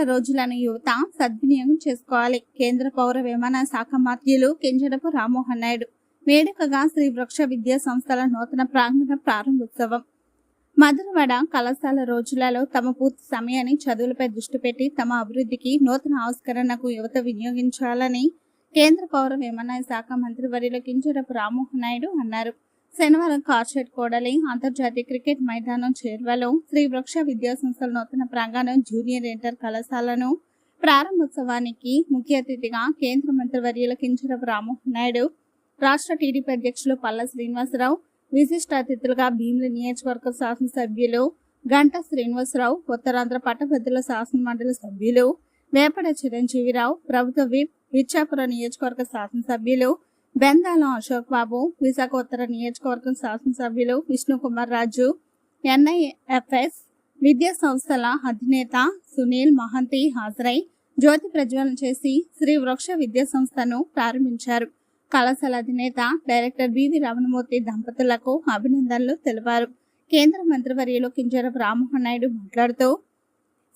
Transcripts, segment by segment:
కళాశాల రోజులను యువత సద్వినియోగం చేసుకోవాలి. కేంద్ర పౌర విమాన శాఖ మంత్రులు కింజడపు రామ్మోహన్ నాయుడు వేడుకగా శ్రీ వృక్ష విద్యా సంస్థల నూతన ప్రాంగణ ప్రారంభోత్సవం. మధురవాడ కళాశాల రోజులలో తమ పూర్తి సమయాన్ని చదువులపై దృష్టి పెట్టి తమ అభివృద్ధికి నూతన ఆవిష్కరణకు యువత వినియోగించాలని కేంద్ర పౌర విమానయాన శాఖ మంత్రి వర్యులు కింజరపు రామ్మోహన్ నాయుడు అన్నారు. శనివారం కార్షెట్ కోడలి అంతర్జాతీయ క్రికెట్ మైదానం చేరువలో శ్రీ వృక్ష విద్యా సంస్థల నూతన ప్రాంగణం జూనియర్ ఇంటర్ కళాశాలను ప్రారంభోత్సవానికి ముఖ్య అతిథిగా కేంద్ర మంత్రి వర్యుల కింజరపు రామ్మోహన్ నాయుడు రాష్ట్ర టీడీపీ అధ్యక్షులు పల్ల శ్రీనివాసరావు విశిష్ట అతిథులుగా భీమిలి నియోజకవర్గ శాసనసభ్యులు గంట శ్రీనివాసరావు ఉత్తరాంధ్ర పట్టభద్రుల శాసన మండలి సభ్యులు వేపడ చిరంజీవిరావు ప్రభుత్వ విప్ విచ్చాపురం నియోజకవర్గ శాసనసభ్యులు బెందాలం అశోక్ బాబు విశాఖ ఉత్తర నియోజకవర్గం శాసనసభ్యులు విష్ణుకుమార్ రాజు ఎన్ఐఎఫ్ఎస్ విద్యా సంస్థల అధినేత సునీల్ మహంతి హాజరై జ్యోతి ప్రజ్వలన చేసి శ్రీ వృక్ష విద్యా సంస్థను ప్రారంభించారు. కళాశాల అధినేత డైరెక్టర్ బివి రమణమూర్తి దంపతులకు అభినందనలు తెలిపారు. కేంద్ర మంత్రివర్యులు కింజరపు రామ్మోహన్ నాయుడు మాట్లాడుతూ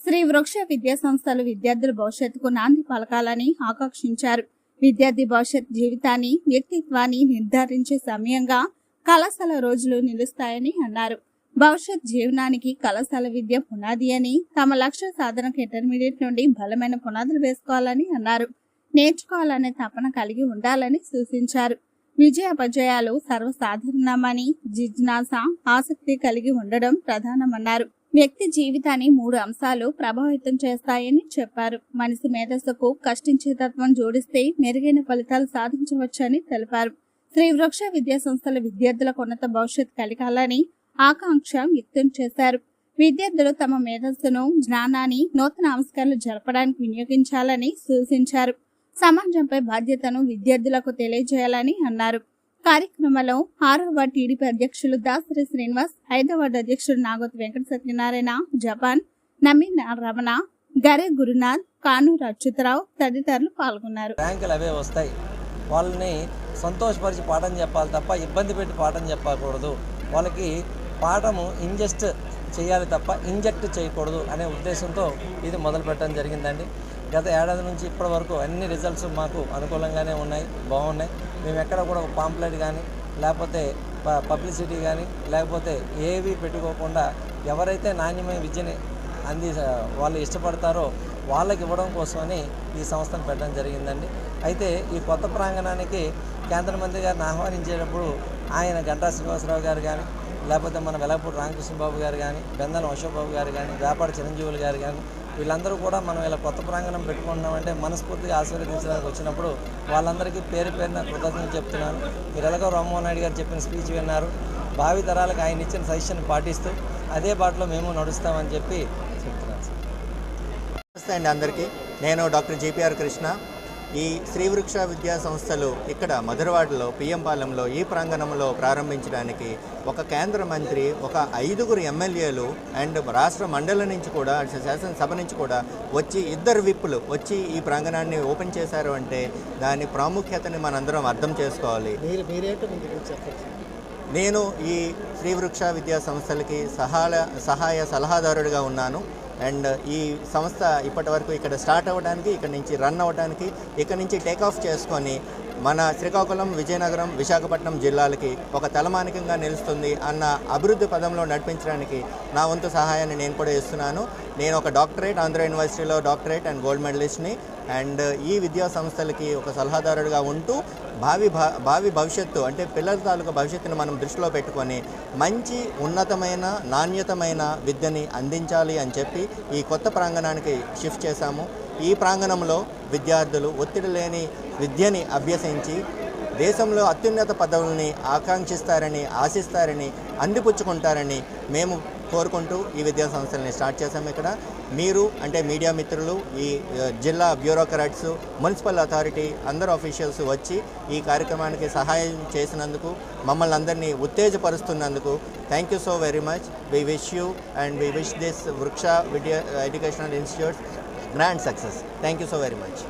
శ్రీ వృక్ష విద్యా సంస్థలు విద్యార్థుల భవిష్యత్తుకు నాంది పలకాలని ఆకాంక్షించారు. విద్యార్థి భవిష్యత్ జీవితాన్ని వ్యక్తిత్వాన్ని నిర్ధారించే సమయంగా కళాశాల రోజులు నిలుస్తాయని అన్నారు. భవిష్యత్ జీవనానికి కళాశాల విద్య పునాది అని తమ లక్ష్య సాధనకు ఇంటర్మీడియట్ నుండి బలమైన పునాదులు వేసుకోవాలని అన్నారు. నేర్చుకోవాలనే తపన కలిగి ఉండాలని సూచించారు. విజయ అపజయాలు సర్వసాధారణమని జిజ్ఞాస ఆసక్తి కలిగి ఉండడం ప్రధానమన్నారు. వ్యక్తి జీవితాన్ని మూడు అంశాలు ప్రభావితం చేస్తాయని చెప్పారు. మనిషి మేధస్సుకు కష్టించే తత్వం జోడిస్తే మెరుగైన ఫలితాలు సాధించవచ్చని తెలిపారు. శ్రీ వృక్ష విద్యా సంస్థల విద్యార్థులకు ఉన్నత భవిష్యత్ కలగాలని ఆకాంక్ష వ్యక్తం చేశారు. విద్యార్థులు తమ మేధస్సును జ్ఞానాన్ని నూతన ఆవిష్కరణలు జరపడానికి వినియోగించాలని సూచించారు. సమాజంపై బాధ్యతను విద్యార్థులకు తెలియజేయాలని అన్నారు. కార్యక్రమంలో ఆరవ టీడీపీ అధ్యక్షులు దాసరి శ్రీనివాస్ ఐదవ వార్డు అధ్యక్షుడు నాగోత్ వెంకట సత్యనారాయణ జపాన్ నమీన్ రమణ గరే గురునాథ్ కానూరు అచ్యుతరావు తదితరులు పాల్గొన్నారు. బ్యాంకులు అవే వస్తాయి. వాళ్ళని సంతోషపరిచి పాఠం చెప్పాలి తప్ప ఇబ్బంది పెట్టి పాఠం చెప్పకూడదు. వాళ్ళకి పాఠము ఇంజెస్ట్ చేయాలి తప్ప ఇంజెక్ట్ చేయకూడదు అనే ఉద్దేశంతో ఇది మొదలు పెట్టడం జరిగిందండి. గత ఏడాది నుంచి ఇప్పటి వరకు అన్ని రిజల్ట్స్ మాకు అనుకూలంగానే ఉన్నాయి బాగున్నాయి. మేము ఎక్కడ కూడా ఒక పాంప్లెట్ కానీ లేకపోతే ప- పబ్లిసిటీ కానీ లేకపోతే ఏవి పెట్టుకోకుండా ఎవరైతే నాణ్యమైన విద్యని అంది వాళ్ళు ఇష్టపడతారో వాళ్ళకి ఇవ్వడం కోసమని ఈ సంస్థను పెట్టడం జరిగిందండి. అయితే ఈ కొత్త ప్రాంగణానికి కేంద్ర మంత్రి గారిని ఆహ్వానించేటప్పుడు ఆయన గంటా శ్రీనివాసరావు గారు కానీ లేకపోతే మన వెలగపూడి రామకృష్ణ బాబు గారు కానీ బెందల అశోక్బాబు గారు కానీ వ్యాపార చిరంజీవులు గారు కానీ వీళ్ళందరూ కూడా మనం ఇలా కొత్త ప్రాంగణం పెట్టుకుంటున్నామంటే మనస్ఫూర్తిగా ఆశీర్వదించడానికి వచ్చినప్పుడు వాళ్ళందరికీ పేరు పేరున కృతజ్ఞతలు చెప్తున్నాను. మీరు ఎలాగో రామ్మోహన్ నాయుడు గారు చెప్పిన స్పీచ్ విన్నారు. భావి తరాలకు ఆయన ఇచ్చిన సజెషన్ పాటిస్తూ అదే బాటలో మేము నడుస్తామని చెప్పి చెప్తున్నాను సార్. నమస్తే అండి అందరికీ. నేను డాక్టర్ జేపీఆర్ కృష్ణ. ఈ శ్రీవృక్ష విద్యా సంస్థలు ఇక్కడ మధురవాడలో పిఎంపాలెంలో ఈ ప్రాంగణంలో ప్రారంభించడానికి ఒక కేంద్ర మంత్రి ఒక ఐదుగురు ఎమ్మెల్యేలు అండ్ రాష్ట్ర మండలి నుంచి కూడా శాసనసభ నుంచి కూడా వచ్చి ఇద్దరు విప్పులు వచ్చి ఈ ప్రాంగణాన్ని ఓపెన్ చేశారు అంటే దాని ప్రాముఖ్యతని మనందరం అర్థం చేసుకోవాలి. నేను ఈ శ్రీవృక్ష విద్యా సంస్థలకి సహాయ సహాయ సలహాదారుడిగా ఉన్నాను. అండ్ ఈ సంస్థ ఇప్పటి వరకు ఇక్కడ స్టార్ట్ అవ్వడానికి ఇక్కడ నుంచి రన్ అవ్వడానికి ఇక్కడ నుంచి టేక్ ఆఫ్ చేసుకొని మన శ్రీకాకుళం విజయనగరం విశాఖపట్నం జిల్లాలకి ఒక తలమానికంగా నిలుస్తుంది అన్న అభివృద్ధి పదంలో నడిపించడానికి నా వంతు సహాయాన్ని నేను కూడా ఇస్తున్నాను. నేను ఒక డాక్టరేట్ ఆంధ్ర యూనివర్సిటీలో డాక్టరేట్ అండ్ గోల్డ్ మెడలిస్ట్ని. అండ్ ఈ విద్యా సంస్థలకి ఒక సలహాదారుడిగా ఉంటూ భావి భా భావి భవిష్యత్తు అంటే పిల్లల తాలూకా భవిష్యత్తును మనం దృష్టిలో పెట్టుకొని మంచి ఉన్నతమైన నాణ్యతమైన విద్యని అందించాలి అని చెప్పి ఈ కొత్త ప్రాంగణానికి షిఫ్ట్ చేశాము. ఈ ప్రాంగణంలో విద్యార్థులు ఒత్తిడి లేని విద్యని అభ్యసించి దేశంలో అత్యున్నత పదవుల్ని ఆకాంక్షిస్తారని ఆశిస్తారని అందిపుచ్చుకుంటారని మేము కోరుకుంటూ ఈ విద్యా సంస్థల్ని స్టార్ట్ చేశాము ఇక్కడ. మీరు అంటే మీడియా మిత్రులు ఈ జిల్లా బ్యూరోక్రాట్స్ మున్సిపల్ అథారిటీ అందరు ఆఫీషియల్స్ వచ్చి ఈ కార్యక్రమానికి సహాయం చేసినందుకు మమ్మల్ని అందరినీ ఉత్తేజపరుస్తున్నందుకు thank you so very much. We wish you and we wish this Vruksha Vidya educational institute grand success thank you so very much